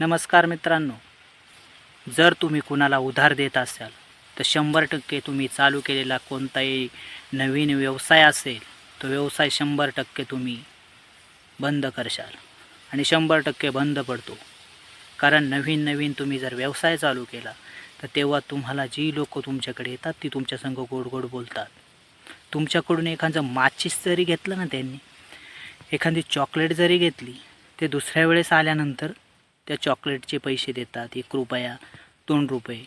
नमस्कार मित्रांनो. जर तुम्ही कुणाला उधार देत असाल तर शंभर टक्के तुम्ही चालू केलेला कोणताही नवीन व्यवसाय असेल तो व्यवसाय शंभर टक्के तुम्ही बंद करशाल. आणि शंभर टक्के बंद पडतो. कारण नवीन नवीन तुम्ही जर व्यवसाय चालू केला तर तेव्हा तुम्हाला जी लोक तुमच्याकडे येतात ती तुमच्या संग गोड गोड बोलतात. तुमच्याकडून एखादं माचीस जरी घेतलं ना त्यांनी एखादी चॉकलेट जरी घेतली ते दुसऱ्या वेळेस आल्यानंतर त्या चॉकलेटचे पैसे देतात एक रुपया दोन रुपये.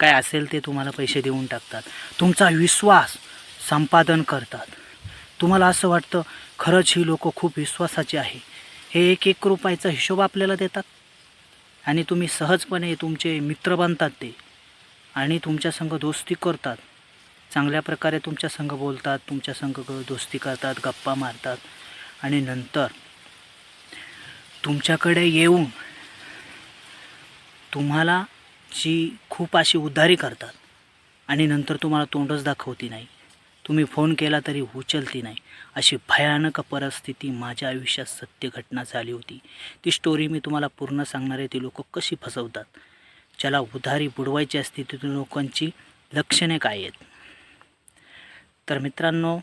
काय असेल ते तुम्हाला पैसे देऊन टाकतात. तुमचा विश्वास संपादन करतात. तुम्हाला असं वाटतं खरंच ही लोक खूप विश्वासाची आहे. हे एक एक रुपयाचा हिशोब आपल्याला देतात. आणि तुम्ही सहजपणे तुमचे मित्र बनतात ते. आणि तुमच्या संग दोस्ती करतात. चांगल्या प्रकारे तुमच्या संग बोलतात तुमच्या संग दोस्ती करतात गप्पा मारतात. आणि नंतर तुमच्याकडे येऊन तुम्हाला जी खूप अशी उधारी करतात. आणि नंतर तुम्हाला तोंडच दाखवती नाही. तुम्ही फोन केला तरी उचलती नाही. अशी भयानक परिस्थिती माझ्या आयुष्यात सत्य घटना झाली होती. ती स्टोरी मी तुम्हाला पूर्ण सांगणार आहे. ती लोक कशी फसवतात? ज्याला उधारी बुडवायची असते ती लोकांची लक्षणे काय आहेत? तर मित्रांनो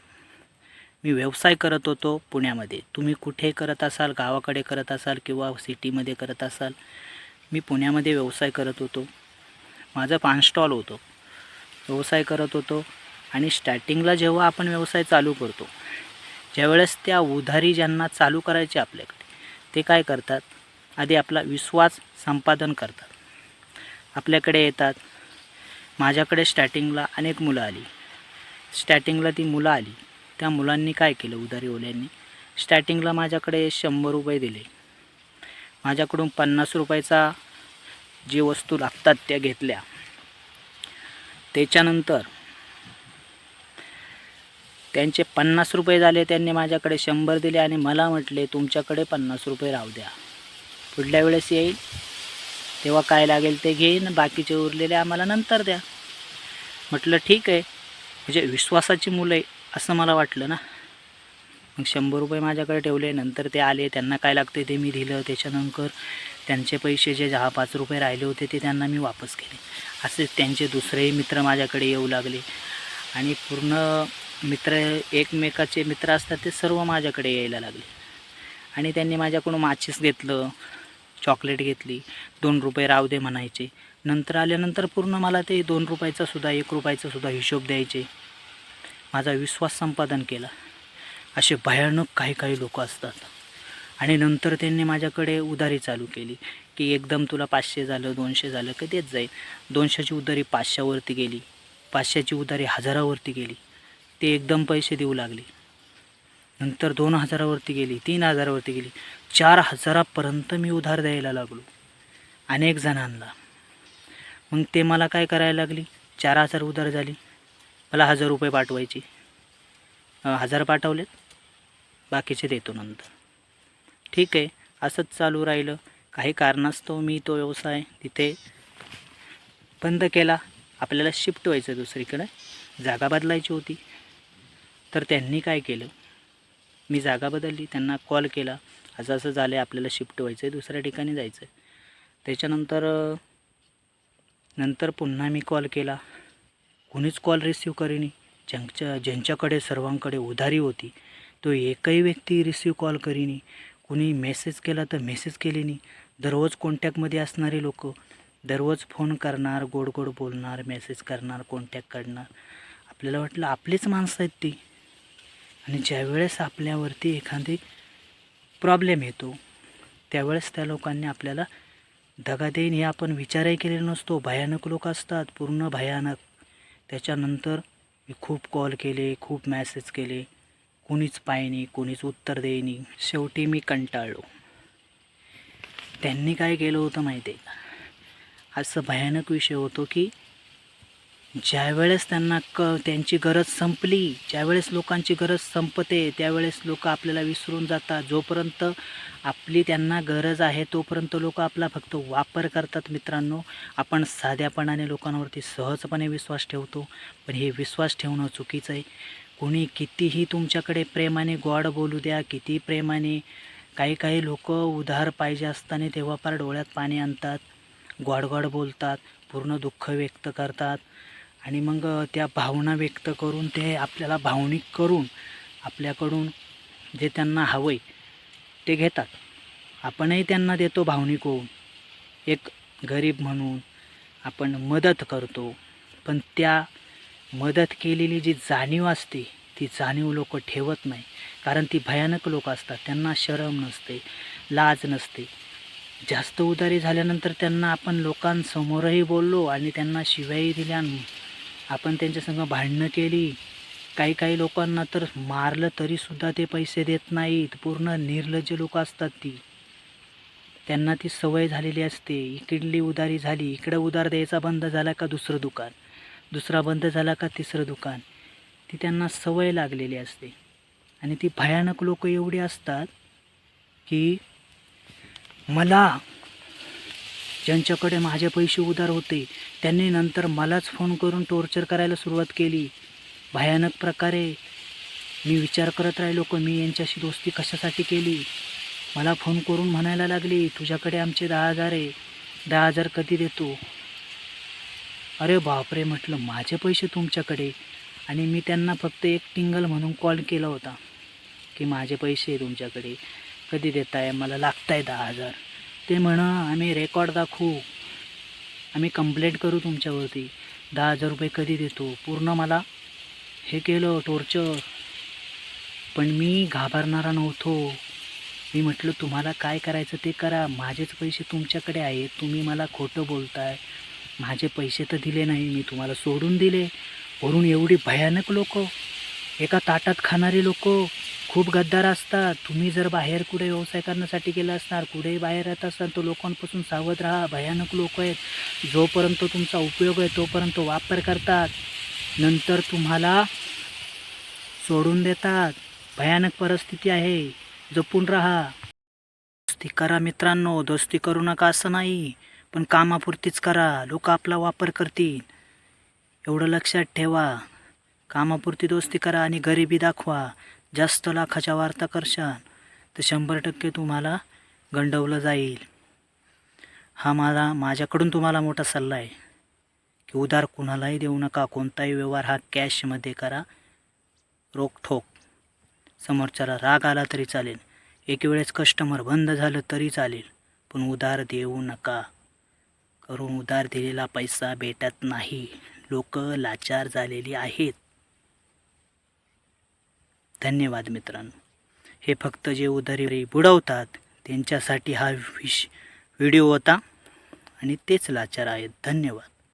मी व्यवसाय करत होतो पुण्यामध्ये. तुम्ही कुठे करत असाल गावाकडे करत असाल किंवा सिटीमध्ये करत असाल मी पुण्यामध्ये व्यवसाय करत होतो. माझं पान स्टॉल होतं. व्यवसाय करत होतो आणि स्टार्टिंगला जेव्हा आपण व्यवसाय चालू करतो ज्यावेळेस त्या उधारी ज्यांना चालू करायचे आपल्याकडे ते काय करतात? आधी आपला विश्वास संपादन करतात. आपल्याकडे येतात. माझ्याकडे स्टार्टिंगला अनेक मुलं आली. स्टार्टिंगला ती मुलं आली. त्या मुलांनी काय केलं? उधारीवाल्यांनी स्टार्टिंगला माझ्याकडे शंभर रुपये दिले. माझ्याकडून पन्नास रुपयाचा जी वस्तू लागतात त्या घेतल्या. त्याच्यानंतर त्यांचे पन्नास रुपये झाले त्यांनी माझ्याकडे शंभर दिले आणि मला म्हटले तुमच्याकडे पन्नास रुपये राहू द्या. पुढल्या वेळेस येईल. तेव्हा काय लागेल ते घेईन बाकीचे उरलेले आम्हाला नंतर द्या. म्हटलं ठीक आहे. म्हणजे विश्वासाची मुलं आहे असं मला वाटलं ना. मग शंभर रुपये माझ्याकडे ठेवले नंतर ते आले त्यांना काय लागते ते मी दिलं. त्याच्यानंतर त्यांचे पैसे जे दहा पाच रुपये राहिले होते ते त्यांना मी वापस केले. असे त्यांचे दुसरेही मित्र माझ्याकडे येऊ लागले. आणि पूर्ण मित्र एकमेकाचे मित्र असतात ते सर्व माझ्याकडे यायला लागले. आणि त्यांनी माझ्याकडून माचीस घेतलं चॉकलेट घेतली दोन रुपये राव दे म्हणायचे. नंतर आल्यानंतर पूर्ण मला ते दोन रुपयाचा सुद्धा एक रुपयाचासुद्धा हिशोब द्यायचे. माझा विश्वास संपादन केला. असे भयानक काही काही लोक असतात. आणि नंतर त्यांनी माझ्याकडे उधारी चालू केली की एकदम तुला पाचशे झालं दोनशे झालं की देत जाईल. दोनशेची उधारी पाचशेवरती गेली. पाचशेची उधारी हजारावरती गेली. ते एकदम पैसे देऊ लागले. नंतर दोन हजारावरती गेली तीन हजारावरती गेली. चार हजारापर्यंत मी उधार द्यायला लागलो. अनेक जणांना. मग ते मला काय करायला लागली? चार हजार उधार झाली. मला हजार रुपये पाठवायची. हजार पाठवलेत. बाकीचे देतो नंतर. ठीक आहे असंच चालू राहिलं. काही कारणास्तव मी तो व्यवसाय तिथे बंद केला. आपल्याला शिफ्ट व्हायचं दुसरीकडे. जागा बदलायची होती. तर त्यांनी काय केलं? मी जागा बदलली त्यांना कॉल केला. असं असं झालं आहे आपल्याला शिफ्ट व्हायचं आहे दुसऱ्या ठिकाणी जायचं आहे त्याच्यानंतर नंतर पुन्हा मी कॉल केला. कोणीच कॉल रिसीव करेनी. ज्यांच्या ज्यांच्याकडे सर्वांकडे उधारी होती तो एकही व्यक्ती रिसीव कॉल करीनी. कुणी मेसेज केला तर मेसेज केली नाही दररोज कॉन्टॅक्टमध्ये असणारे लोक दररोज फोन करणार गोड गोड बोलणार मेसेज करणार कॉन्टॅक्ट करणार आपल्याला वाटलं आपलीच माणसं आहेत ती. आणि ज्यावेळेस आपल्यावरती एखादी प्रॉब्लेम येतो त्यावेळेस त्या लोकांनी आपल्याला दगा देईन हे आपण विचारही केलेला नसतो. भयानक लोक असतात पूर्ण भयानक. त्याच्यानंतर मी खूप कॉल केले खूप मॅसेज केले. कोणीच पायनी कोणीच उत्तर देईनी शेवटी मी कंटाळलो. त्यांनी काय केलं होतं माहिती आहे का? असं भयानक विषय होतो की ज्यावेळेस त्यांना क त्यांची गरज संपली ज्यावेळेस लोकांची गरज संपते त्यावेळेस लोक आपल्याला विसरून जातात. जोपर्यंत आपली त्यांना गरज आहे तोपर्यंत लोक आपला फक्त वापर करतात मित्रांनो. आपण साध्यापणाने लोकांवरती सहजपणे विश्वास ठेवतो. पण हे विश्वास ठेवणं चुकीचं आहे. कोणी कितीही तुमच्याकडे प्रेमाने गॉड बोलू द्या किती प्रेमाने काही काही लोक उधार पाहिजे असताना तेव्हा फार डोळ्यात पाणी आणतात गोड गोड बोलतात पूर्ण दुःख व्यक्त करतात आणि मग त्या भावना व्यक्त करून ते आपल्याला भावनिक करून आपल्याकडून जे त्यांना हवं आहे ते घेतात. आपणही त्यांना देतो भावनिक होऊन. एक गरीब म्हणून आपण मदत करतो पण त्या मदत केलेली जी जाणीव असते ती जाणीव लोक ठेवत नाही. कारण ती भयानक लोक असतात. त्यांना शरम नसते लाज नसते. जास्त उदारी झाल्यानंतर त्यांना आपण लोकांसमोरही बोललो आणि त्यांना शिवाई दिल्या आपण त्यांच्यासंग भांडणं केली. काही काही लोकांना तर मारलं तरीसुद्धा ते पैसे देत नाहीत. पूर्ण निर्लज्ज लोक असतात ती. त्यांना ती सवय झालेली असते. इकडली उदारी झाली इकडं उधार द्यायचा बंद झाला का दुसरं दुकान? दुसरा बंद झाला का तिसरं दुकान? ती त्यांना सवय लागलेली असते. आणि ती भयानक लोक एवढी असतात की मला ज्यांच्याकडे माझे पैसे उधार होते त्यांनी नंतर मलाच फोन करून टॉर्चर करायला सुरुवात केली. भयानक प्रकारे मी विचार करत राहिलो की मी यांच्याशी दोस्ती कशासाठी केली? मला फोन करून म्हणायला लागली तुझ्याकडे आमचे दहा हजार आहे. दहा हजार कधी देतो? अरे बापरे म्हटलं माझे पैसे तुमच्याकडे? आणि मी त्यांना फक्त एक टिंगल म्हणून कॉल केला होता की माझे पैसे तुमच्याकडे. कधी देताय? मला लागताय दहा हजार. ते म्हणा आम्ही रेकॉर्ड दाखवू. आम्ही कंप्लेंट करू तुमच्यावरती. दहा हजार रुपये कधी देतो? पूर्ण मला हे केलं टोर्चर पण मी घाबरणारा नव्हतो. मी म्हटलं तुम्हाला काय करायचं ते करा. माझेच पैसे तुमच्याकडे आहेत. तुम्ही मला खोटं बोलताय. माझे पैसे तर दिले नाही मी तुम्हाला सोडून दिले. वरून एवढी भयानक लोक एका ताटात खाणारी लोक खूप गद्दार असतात. तुम्ही जर बाहेर कुठे व्यवसाय करण्यासाठी गेला असणार कुठेही बाहेर राहत असाल तर लोकांपासून सावध राहा. भयानक लोक आहेत. जोपर्यंत तुमचा उपयोग आहे तोपर्यंत वापर करतात. नंतर तुम्हाला सोडून देतात. भयानक परिस्थिती आहे. जपून राहा. दोस्ती करा मित्रांनो. दोस्ती करू नका असं नाही. पण कामापुरतीच करा. लोक आपला वापर करतील. एवढं लक्षात ठेवा. कामापुरती दोस्ती करा आणि गरिबी दाखवा. जास्त लाखाच्या वार्ता करशाल तर शंभर टक्के तुम्हाला गंडवलं जाईल. हा मला माझ्याकडून तुम्हाला मोठा सल्ला आहे. की उधार कुणालाही देऊ नका. कोणताही व्यवहार हा कॅशमध्ये करा. रोखठोक. समोरच्याला राग आला तरी चालेल. एक वेळेस कस्टमर बंद झालं तरी चालेल. पण उधार देऊ नका. करून उधार दिलेला पैसा भेटत नाही. लोक लाचार झालेली आहेत. धन्यवाद मित्रांनो. हे फक्त जे उधारी बुडवतात त्यांच्यासाठी हा विश व्हिडिओ होता आणि तेच लाचार आहेत. धन्यवाद.